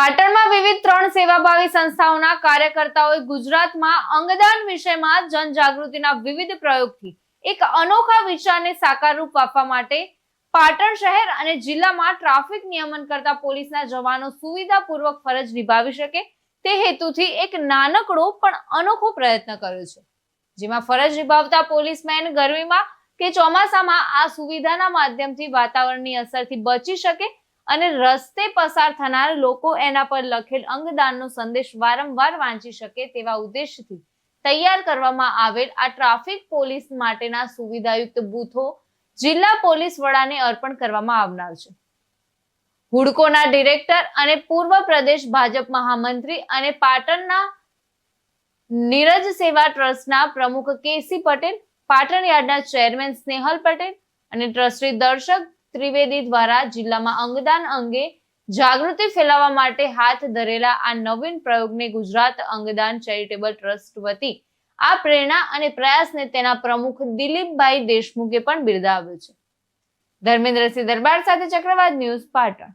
પાટણમાં વિવિધ ત્રણ સેવાભાવી સંસ્થાઓના કાર્યકર્તાઓએ ગુજરાતમાં અંગદાન વિષયમાં જનજાગૃતિના વિવિધ પ્રયોગથી એક અનોખા વિચારને સાકાર રૂપ આપવા માટે પાટણ શહેર અને જિલ્લામાં ટ્રાફિક નિયમન કરતા પોલીસના જવાનો સુવિધાપૂર્વક ફરજ નિભાવી શકે તે હેતુથી એક નાનકડો પણ અનોખો પ્રયત્ન કર્યો છે. જેમાં ફરજ નિભાવતા પોલીસમેન ગરમીમાં કે ચોમાસામાં આ સુવિધાના માધ્યમથી વાતાવરણની અસરથી બચી શકે અને રસ્તે પસાર થનાર લોકો એના પર લખેલ અંગદાનનો સંદેશ વારંવાર વાંચી શકે તેવા ઉદ્દેશથી તૈયાર કરવામાં આવેલ આ ટ્રાફિક પોલીસ માટેના સુવિધાયુક્ત બૂથો જિલ્લા પોલીસ વડાને અર્પણ કરવામાં આવનાર છે. હુડકોના ડિરેક્ટર અને પૂર્વ પ્રદેશ ભાજપ મહામંત્રી અને પાટણના નીરજ સેવા ટ્રસ્ટના પ્રમુખ કેસી પટેલ, પાટણ યાર્ડના ચેરમેન સ્નેહલ પટેલ અને ટ્રસ્ટી દર્શક ત્રિવેદી દ્વારા જિલ્લામાં અંગદાન અંગે જાગૃતિ ફેલાવવા માટે હાથ ધરેલા આ નવીન પ્રયોગને ગુજરાત અંગદાન ચેરિટેબલ ટ્રસ્ટ વતી આ પ્રેરણા અને પ્રયાસને તેના પ્રમુખ દિલીપભાઈ દેશમુખે પણ બિરદાવ્યો છે. ધર્મેન્દ્રસિંહ દરબાર સાથે ચક્રવાત ન્યૂઝ પાટણ.